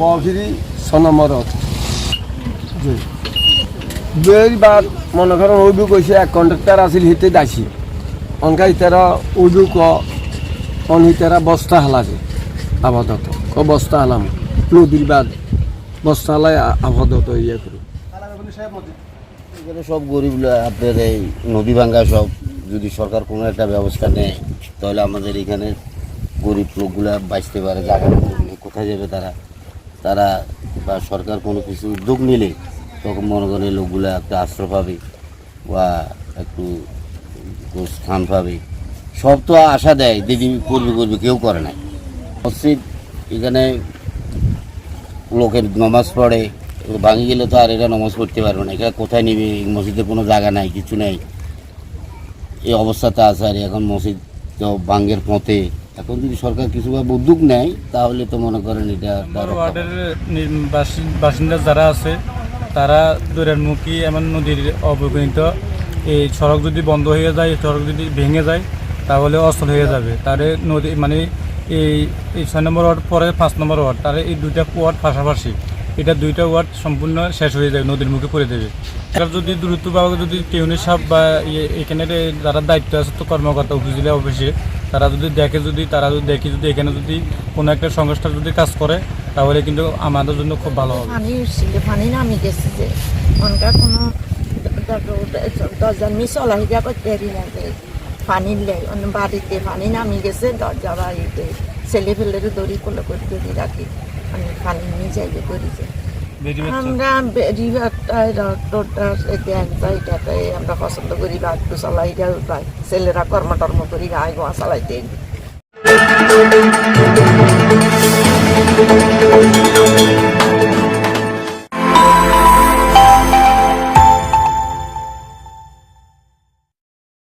বফিরি সনমরত জি। দুইবার মনে করেন ওইবু কইছে, এক কন্ট্রাক্টর আছিল হিতে দাসি। অনকা ইতারা ওইবু ক, অন হিতারা বস্তা হালাছে আপাতত ক বস্তা হালাম। নদীর বাদ বস্তা হালাই আপাতত ইয়ে করি। সব গরিব আপনার এই নদী ভাঙ্গা সব, যদি সরকার কোনো একটা ব্যবস্থা নেয়, তাহলে আমাদের এখানে গরিব লোকগুলা বাঁচতে পারে জায়গা কোথায় যাবে তারা? তারা বা সরকার কোনো কিছু উদ্যোগ নিলে তখন মনে এই লোকগুলা একটা আশ্রয় পাবে বা একটু স্থান পাবে। সব তো আশা দেয় দিদি করবে করবে, কেউ করে না। মসজিদ এখানে লোকের নমাজ পড়ে, ভাঙি গেলে তো আর এরা নমাজ পড়তে পারবে না। এখানে কোথায় নিবে? এই মসজিদের কোনো জায়গা নাই, কিছু নেই। এই অবস্থাতে আছে। আর এখন মসজিদ তো ভাঙ্গের পথে এখন যদি সরকার কিছুভাবে উদ্যোগ নেয় তাহলে তো মনে করেন এটা ওয়ার্ডের বাসিন্দা যারা আছে তারা দূরেরমুখী এমন নদীর অবগণিত এই সড়ক যদি বন্ধ হয়ে যায় সড়ক যদি ভেঙে যায় তাহলে অচল হয়ে যাবে। তারে নদী মানে এই এই ছয় নম্বর ওয়ার্ড পরে পাঁচ নম্বর ওয়ার্ড তারে এই দুইটা ওয়ার্ড পাশাপাশি এটা দুইটা ওয়ার্ড সম্পূর্ণ শেষ হয়ে যাবে নদীর মুখে পড়ে দেবে তার যদি দ্রুতভাবে যদি টিউনি সাহেব বা ইয়ে এখানে যারা দায়িত্ব আছে তো কর্মকর্তা উপজেলা অফিসে তারা যদি দেখে যদি, তারা যদি দেখে যদি এখানে যদি কোনো একটা সংস্থা যদি কাজ করে, তাহলে কিন্তু আমাদের জন্য খুব ভালো হবে পানি উঠছিল পানি নামি গেছে যে অনকা কোনো দরজা মি চলাহিদা করতে পারি না যে অন্য বাড়িতে পানি নামি গেছে, দরজা বাড়িতে ছেলে ফেলের দড়ি কোলে করে দড়ি রাখি আমি পানি নিয়ে করেছে বেরিয়ে যাচ্ছে। আমরা রিভারটায় রোডটার এতে আমরা পছন্দ করি বা একটু চালাই যাই ছেলেরা কর্ম টর্ম করি গায়ে গোয়া চালাইতে।